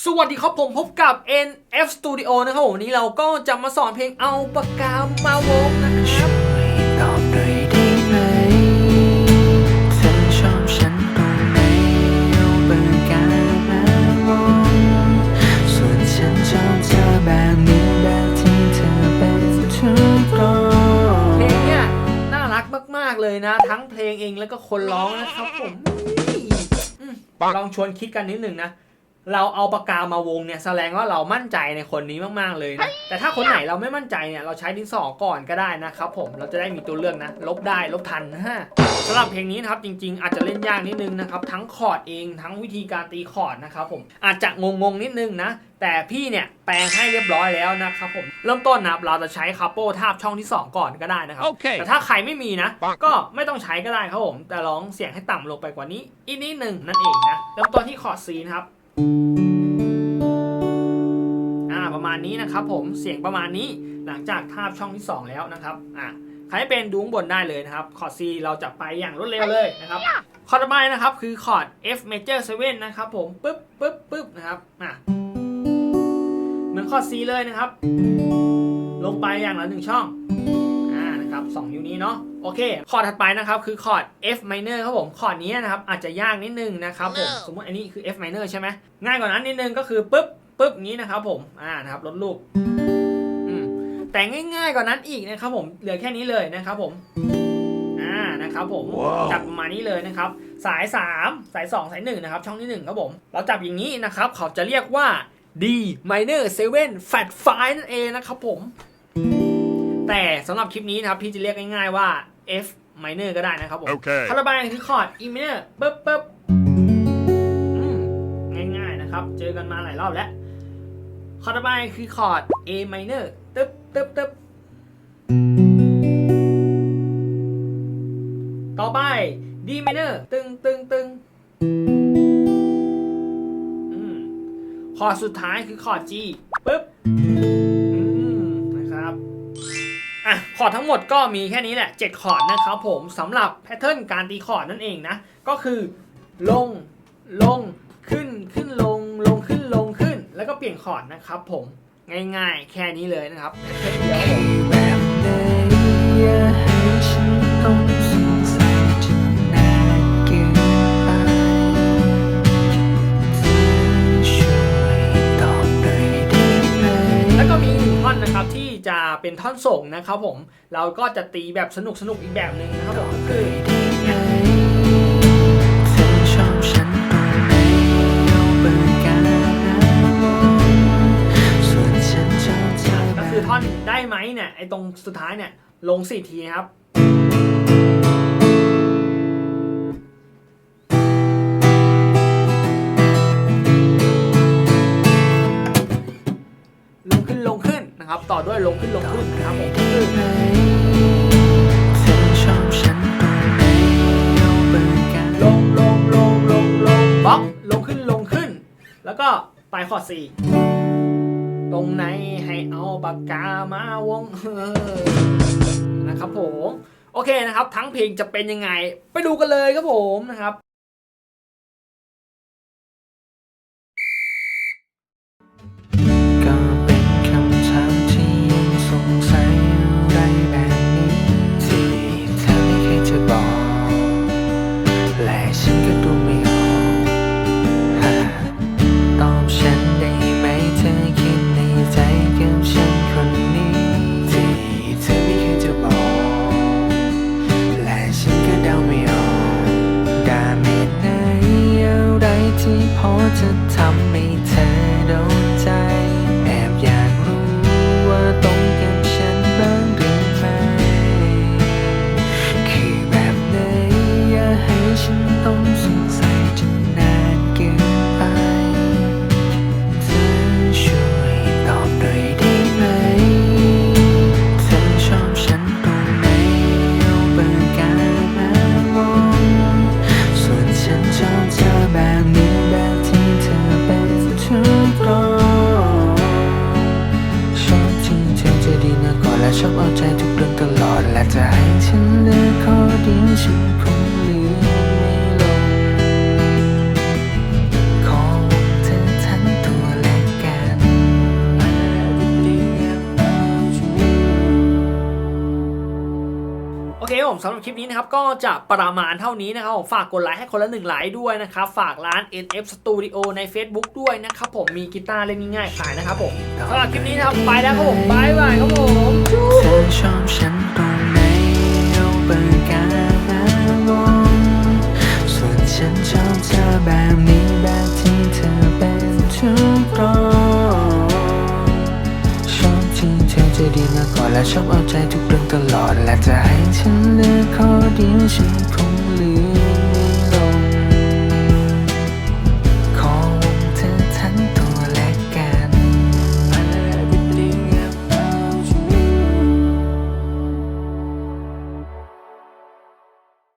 สวัสดีครับผมพบกับ NF Studio นะครับผมวันนี้เราก็จะมาสอนเพลงเอาปากกามาวงนะครับตอบหน่อยได้ไหมเธอชอบฉันตรงไหนเอาปากกามาวงส่วนฉันชอบเธอแบบนี้แบบที่เธอเป็นทุกคนเพลงเนี่ยน่ารักมาก ๆ เลยนะ ทั้งเพลงเองแล้วก็คนร้องนะครับผมอืมลองชวนคิดกันนิดหนึ่งนะ เราเอาปากกามาวงเนี่ยแสดงว่าเรามั่นใจในคนนี้มากๆเลยนะแต่ถ้าคนไหนเราไม่มั่นใจเนี่ยเราใช้ดินสอก่อนก็ได้นะครับผมเราจะได้มีตัวเลือกนะ ลบได้ลบทันนะฮะสำหรับเพลงนี้นะครับจริง ๆ อาจจะเล่นยากนิดนึงนะครับทั้งคอร์ดเองทั้งวิธีการตีคอร์ดนะครับผมอาจจะงงๆนิดนึงนะแต่พี่เนี่ยแปลงให้เรียบร้อยแล้วนะครับผมเริ่มต้นนะครับเราจะใช้คาโป้ทาบช่องที่ 2 ก่อนก็ได้นะครับ Okay. แต่ถ้าใครไม่มีนะ ก็ไม่ต้องใช้ก็ได้ครับผม แต่ร้องเสียงให้ต่ำลงไปกว่านี้อีกนิดหนึ่งนั่นเองนะเริ่มต้นที่คอร์ด C นะครับ อ่าประมาณนี้นะครับผมเสียงประมาณนี้หลังจากทาบช่องที่ 2 แล้วนะครับอ่าใครเป็นดูงบนได้เลยนะครับคอร์ด C เราจะไปอย่างรวดเร็วเลยนะครับคอร์ดต่อไปนะครับคือคอร์ด F major 7นะครับผมปึ๊บปึ๊บปึ๊บนะครับอะเหมือนคอร์ด C เลยนะครับ ลงไปอย่างละหนึ่งช่อง นะครับสองนิ้วนี้เนาะโอเคคอร์ดถัดไปนะครับคือคอร์ด F minor ครับผมคอร์ดนี้นะครับอาจจะยากนิดนึงนะครับผมสมมติอันนี้คือ F minor ใช่ไหมง่ายกว่านั้นนิดนึงก็คือปึ๊บปึ๊บนี้นะครับผมอ่านะครับลดลูกอืมแต่ง่ายๆกว่านั้นอีกนะครับผมเหลือแค่นี้เลยนะครับผมอ่านะครับผมว้าวจับประมาณนี้เลยนะครับ สาย 3 สาย 2 สาย 1 นะครับ ช่องที่ 1 ครับผม เราจับอย่างนี้นะครับ เขาจะเรียกว่า D minor 7 fat 5นั่นเองนะครับผม แต่สำหรับคลิปนี้นะครับพี่จะเรียกง่ายๆว่า F minor ก็ได้นะครับผมโอเคคอร์ดต่อไปคือคอร์ด E minor ปึ๊บปึ๊บอืมง่ายๆนะครับ เจอกันมาหลายรอบแล้วคอร์ดต่อไปคือคอร์ด A minor ตึ๊บตึ๊บตึ๊บต่อไป D minor ตึงตึงตึงอืมคอร์ดสุดท้ายคือคอร์ด G ปึ๊บ อะคอร์ดทั้งหมดก็มีแค่นี้แหละ 7 คอร์ดนะครับผมสำหรับแพทเทิร์นการตีคอร์ดนั่นเองนะ ก็คือ ลงลงขึ้นขึ้นลงลงขึ้นลงขึ้น แล้วก็เปลี่ยนคอร์ดนะครับผมง่ายๆ แค่นี้เลยนะครับแพทเทิร์นเดียวผม นึ่งท่อนนะครับที่จะเป็นท่อนส่งนะครับผมเราก็จะตีแบบสนุกสนุกๆอีกแบบหนึ่งนะครับผมก็คือเธอชอบฉันตรงไหนเอาปากกามาวงส่วนฉันชอบเธอแบก็บคือท่อนได้ไหมเนี่ยไอ้ตรงสุดท้ายเนี่ยลงสี่ทีนะครับ นะครับต่อด้วยลงขึ้นลงขึ้นนะครับผมก็คือไหนเธอชอบฉันตรงไหนเอาปากกาลงลงลงลงลงบล็อกลงขึ้นลงขึ้น แล้วก็ไปคอร์ดสี่ตรงไหนให้เอาปากกามาวงเออนะครับผม โอเคนะครับ ทั้งเพลงจะเป็นยังไง ไปดูกันเลยครับผมนะครับ ชอบเอาใจทุกเรื่องตลอด และจะให้ฉันเลือกข้อดีฉันคน ผมสำหรับคลิปนี้นะครับก็จะประมาณเท่านี้นะครับฝากกดไลค์ให้คนละหนึ่งไลค์ด้วยนะครับ ฝากร้าน NF Studio ใน Facebook ด้วยนะครับผมมีกีตาร์เล่นง่ายๆขายนะครับผมสำหรับคลิปนี้นะครับไปแล้วครับผมบายบายครับผม จะดีมาก่อนและชอบเอาใจทุกเรื่องตลอด และจะให้ฉันเลือกข้อเดียวฉันคง